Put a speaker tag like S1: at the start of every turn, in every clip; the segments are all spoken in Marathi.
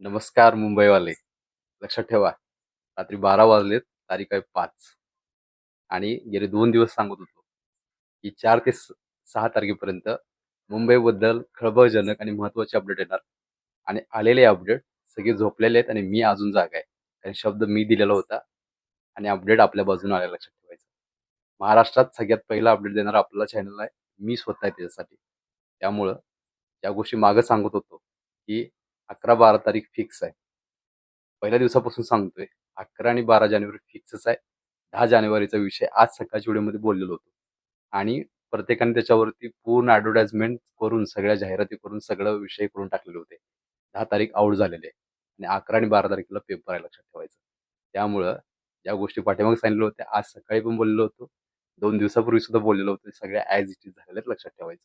S1: नमस्कार मुंबईवाले. लक्षात ठेवा रात्री बारा वाजलेत तारीख आहे पाच. आणि गेले दोन दिवस सांगत होतो की चार ते स- सहा तारखेपर्यंत मुंबईबद्दल खळबळजनक आणि महत्त्वाचे अपडेट येणार. आणि आलेले अपडेट सगळे झोपलेले आहेत आणि मी अजून जागा आहे. कारण शब्द मी दिलेला होता आणि अपडेट आपल्या बाजूने आलेला लक्षात ठेवायचं. महाराष्ट्रात सगळ्यात पहिला अपडेट देणार आपला चॅनल आहे. मी स्वतः आहे त्याच्यासाठी. त्यामुळं या गोष्टी मागं सांगत होतो की अकरा बारा तारीख फिक्स आहे. पहिल्या दिवसापासून सांगतोय अकरा आणि बारा जानेवारी फिक्सच आहे. दहा जानेवारीचा विषय आज सकाळच्या व्हिडिओमध्ये बोललेलो होतो. आणि प्रत्येकाने त्याच्यावरती पूर्ण ॲडव्हर्टाइजमेंट करून सगळ्या जाहिराती करून सगळं विषय करून टाकलेले होते. दहा तारीख आऊट झालेले आहे. आणि अकरा आणि बारा तारखेला पेपर आहे लक्षात ठेवायचं. त्यामुळं ज्या गोष्टी पाठीमागे सांगितलं होत्या आज सकाळी पण बोललेलो होतो. दोन दिवसापूर्वी सुद्धा बोललेलो होतो. सगळ्या ॲज इट इज झालेल्या आहेत लक्षात ठेवायचं.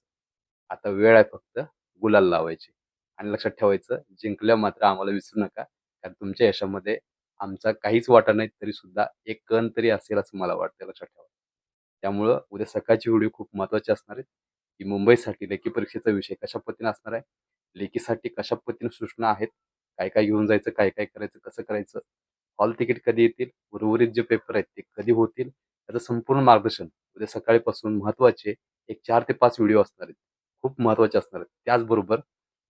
S1: आता वेळ आहे फक्त गुलाल लावायची. आणि लक्षात ठेवायचं जिंकल्या मात्र आम्हाला विसरू नका. कारण तुमच्या यशामध्ये आमचा काहीच वाटा नाही तरी सुद्धा एक कण तरी असेल असं मला वाटतं लक्षात ठेवा. त्यामुळं उद्या सकाळची व्हिडिओ खूप महत्वाची असणार आहेत की मुंबईसाठी लेखी परीक्षेचा विषय कशा पद्धतीने असणार आहे लेखीसाठी कशा पद्धतीने सूचना आहेत काय काय घेऊन जायचं काय काय करायचं कसं करायचं हॉल तिकीट कधी येतील उर्वरित जे पेपर आहेत ते कधी होतील त्याचं संपूर्ण मार्गदर्शन उद्या सकाळीपासून महत्त्वाचे एक चार ते पाच व्हिडिओ असणार आहेत खूप महत्त्वाचे असणार आहेत. त्याचबरोबर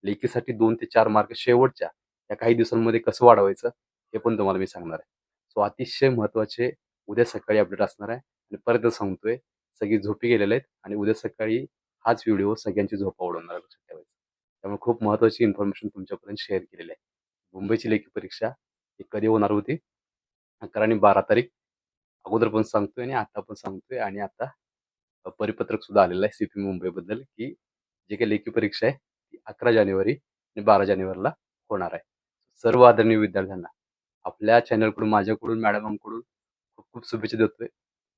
S1: लेखीसाठी दोन ते चार मार्क शेवटच्या या काही दिवसांमध्ये कसं वाढवायचं हे पण तुम्हाला मी सांगणार आहे. सो अतिशय महत्त्वाचे उद्या सकाळी अपडेट असणार आहे आणि परत सांगतोय सगळी झोपी गेलेले आहेत आणि उद्या सकाळी हाच व्हिडिओ सगळ्यांची झोपा उडवणार लक्षात ठेवायचं त्यामुळे खूप महत्त्वाची इन्फॉर्मेशन तुमच्यापर्यंत शेअर केलेली आहे. मुंबईची लेखी परीक्षा ही कधी होणार होती? अकरा आणि बारा तारीख. अगोदर पण सांगतोय आणि आता पण सांगतोय आणि आता परिपत्रक सुद्धा आलेलं आहे सीपी मुंबईबद्दल की जे काही लेखी परीक्षा आहे अकरा जानेवारी आणि बारा जानेवारीला होणार आहे. सर्व आदरणीय विद्यार्थ्यांना आपल्या चॅनलकडून माझ्याकडून मॅडमांकडून खूप खूप शुभेच्छा देतोय.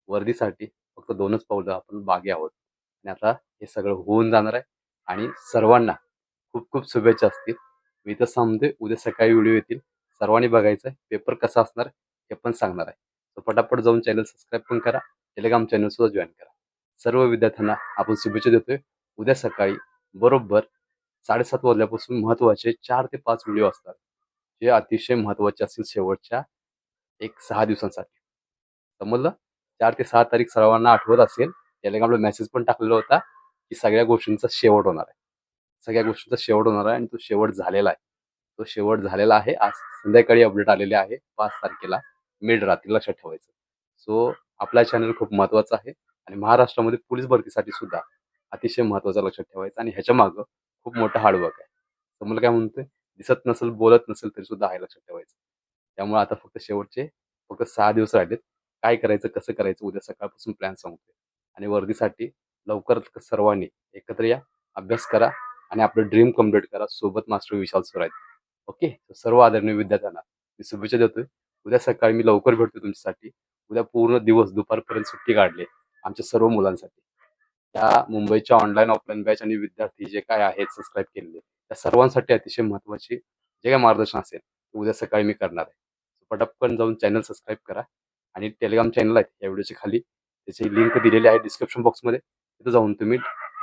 S1: वर्दीसाठी फक्त दोनच पावलं आपण बागे आहोत. आणि आता हे सगळं होऊन जाणार आहे. आणि सर्वांना खूप खूप शुभेच्छा असतील. मी तर सांगते उद्या सकाळी व्हिडिओ येतील. सर्वांनी बघायचं आहे पेपर कसा असणार हे पण सांगणार आहे. तर पटापट जाऊन चॅनल सबस्क्राईब पण करा टेलिग्राम चॅनल सुद्धा जॉईन करा. सर्व विद्यार्थ्यांना आपण शुभेच्छा देतोय. उद्या सकाळी बरोबर साडेसात वाजल्यापासून महत्त्वाचे चार ते पाच व्हिडिओ असतात जे अतिशय महत्त्वाचे असतील शेवटच्या एक सहा दिवसांसाठी. समजलं? चार ते सहा तारीख सर्वांना आठवत असेल टेलिग्रामला मेसेज पण टाकलेला होता की सगळ्या गोष्टींचा शेवट होणार आहे. सगळ्या गोष्टींचा शेवट होणार आहे आणि तो शेवट झालेला आहे. तो शेवट झालेला आहे. आज संध्याकाळी अपडेट आलेले आहे पाच तारखेला मिड रात्री लक्षात ठेवायचं. सो आपला चॅनल खूप महत्त्वाचा आहे आणि महाराष्ट्रामध्ये पोलीस भरतीसाठी सुद्धा अतिशय महत्त्वाचं लक्षात ठेवायचं. आणि ह्याच्या मागं खूप मोठं हार्डवर्क आहे. तर काय म्हणतोय दिसत नसेल बोलत नसेल तरी सुद्धा आहे लक्षात ठेवायचं. त्यामुळे आता फक्त शेवटचे फक्त सहा दिवस राहिलेत. काय करायचं कसं करायचं उद्या सकाळपासून प्लॅन सांगतोय. आणि वर्दीसाठी लवकर सर्वांनी एकत्र या अभ्यास करा आणि आपलं ड्रीम कंप्लीट करा. सोबत मास्टर विशाल सर आहेत. ओके सर्व आदरणीय विद्यार्थ्यांना मी शुभेच्छा देतोय. उद्या सकाळी मी लवकर भेटतो तुमच्यासाठी. उद्या पूर्ण दिवस दुपारपर्यंत सुट्टी काढली आमच्या सर्व मुलांसाठी. त्या मुंबईच्या ऑनलाईन ऑफलाईन बॅच आणि विद्यार्थी जे काय आहेत सबस्क्राईब केलेले त्या सर्वांसाठी अतिशय महत्त्वाची जे काय मार्गदर्शन असेल ते उद्या सकाळी मी करणार आहे. पटकन जाऊन चॅनल सबस्क्राईब करा आणि टेलिग्राम चॅनल आहे या व्हिडिओच्या खाली. त्याची लिंक दिलेली आहे डिस्क्रिप्शन बॉक्समध्ये तिथं जाऊन तुम्ही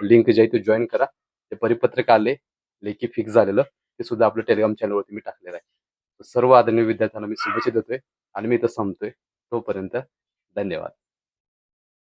S1: लिंक जे आहे ते जॉईन करा. ते परिपत्रक आले लेखी फिक्स झालेलं ते सुद्धा आपल्या टेलिग्राम चॅनलवरती मी टाकलेलं आहे. सर्व आदरणीय विद्यार्थ्यांना मी शुभेच्छा देतोय आणि मी इथं संपतोय. तोपर्यंत धन्यवाद.